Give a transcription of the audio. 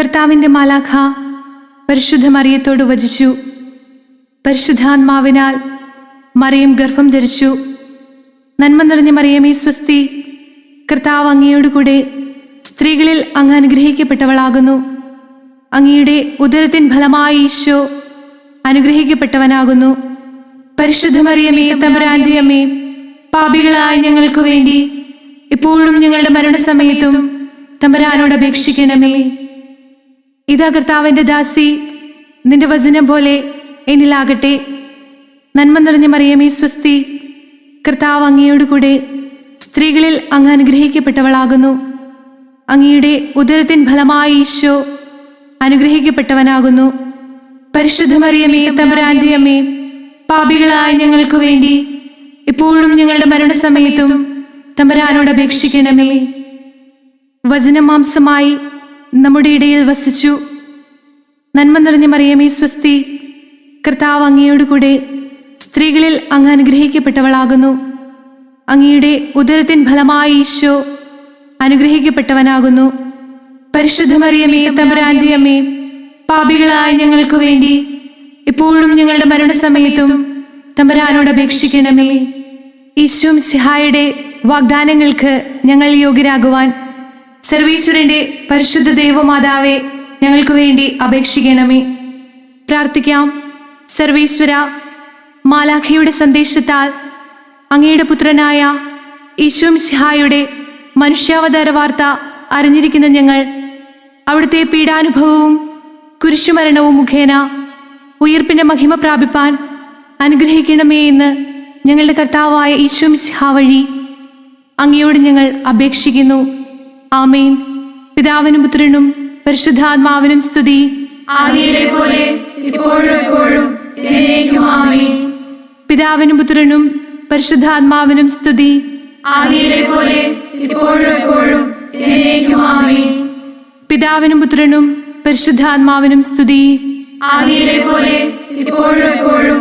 കർത്താവിന്റെ മാലാഖ പരിശുദ്ധ മറിയത്തോട് വചിച്ചു. പരിശുദ്ധാത്മാവിനാൽ മറിയം ഗർഭം ധരിച്ചു. നന്മ നിറഞ്ഞ മറിയമേ സ്വസ്തി കർത്താവ് അങ്ങയോടുകൂടെ സ്ത്രീകളിൽ അങ്ങ് അനുഗ്രഹിക്കപ്പെട്ടവളാകുന്നു. അങ്ങയുടെ ഉദരത്തിൻ ഫലമായ ഈശോ അനുഗ്രഹിക്കപ്പെട്ടവനാകുന്നു. പരിശുദ്ധ മറിയമേ അമ്മേ പാപികളായ ഞങ്ങൾക്ക് വേണ്ടി ഇപ്പോഴും ഞങ്ങളുടെ മരണസമയത്തും തമ്പരാനോട് അപേക്ഷിക്കണമേ. ഇതാ കർത്താവിന്റെ ദാസി നിന്റെ വചനം പോലെ എന്നിലാകട്ടെ. നന്മ നിറഞ്ഞ മറിയമേ സ്വസ്തി. കർത്താവ് അങ്ങയോടുകൂടെ സ്ത്രീകളിൽ അങ്ങ് അനുഗ്രഹിക്കപ്പെട്ടവളാകുന്നു. അങ്ങയുടെ ഉദരത്തിൻ ഫലമായി ഈശോ അനുഗ്രഹിക്കപ്പെട്ടവനാകുന്നു. പരിശുദ്ധ മറിയമേ തമ്പുരാന്റെ പാപികളായ ഞങ്ങൾക്ക് വേണ്ടി ഇപ്പോഴും ഞങ്ങളുടെ മരണസമയത്തും തമ്പുരാനോട് അപേക്ഷിക്കണമേ. വചനമാംസമായി നമ്മുടെ ഇടയിൽ വസിച്ചു. നന്മ നിറഞ്ഞ മറിയമേ സ്വസ്തി. കർത്താവ് അങ്ങയോടുകൂടെ സ്ത്രീകളിൽ അങ്ങ് അനുഗ്രഹിക്കപ്പെട്ടവളാകുന്നു. അങ്ങയുടെ ഉദരത്തിൻ ഫലമായി ഈശോ അനുഗ്രഹിക്കപ്പെട്ടവനാകുന്നു. പരിശുദ്ധ മറിയമേ തമ്പുരാന്റെ അമ്മേ പാപികളായ ഞങ്ങൾക്ക് വേണ്ടി ഇപ്പോഴും ഞങ്ങളുടെ മരണസമയത്തും തമ്പുരാനോട് അപേക്ഷിക്കണമേ. ഈശോ സിഹായുടെ വാഗ്ദാനങ്ങൾക്ക് ഞങ്ങൾ യോഗ്യരാകുവാൻ സർവീശ്വരന്റെ പരിശുദ്ധ ദൈവമാതാവെ ഞങ്ങൾക്ക് വേണ്ടി അപേക്ഷിക്കണമേ. പ്രാർത്ഥിക്കാം. സർവീശ്വര മാലാഖയുടെ സന്ദേശത്താൽ അങ്ങയുടെ പുത്രനായ ഈശ്വം ഷിഹായുടെ മനുഷ്യാവതാര വാർത്ത അറിഞ്ഞിരിക്കുന്ന ഞങ്ങൾ അവിടുത്തെ പീഡാനുഭവവും കുരിശുമരണവും മുഖേന ഉയർപ്പിന്റെ മഹിമ പ്രാപിപ്പാൻ അനുഗ്രഹിക്കണമേ എന്ന് ഞങ്ങളുടെ കർത്താവായ ഈശ്വം സിഹ വഴി അങ്ങയോട് ഞങ്ങൾ അപേക്ഷിക്കുന്നു. ആമേൻ. പിതാവിനും പുത്രനും പരിശുദ്ധാത്മാവിനും സ്തുതി. ആദിയിലെ പോലെ ഇപ്പോഴും എപ്പോഴും പിതാവിനും പുത്രനും പരിശുദ്ധാത്മാവിനും സ്തുതി. ആദിയിലെ പോലെ ഇപ്പോഴും എപ്പോഴും പിതാവിനും പുത്രനും പരിശുദ്ധാത്മാവിനും സ്തുതി. ആദിയിലെ പോലെ ഇപ്പോഴും എപ്പോഴും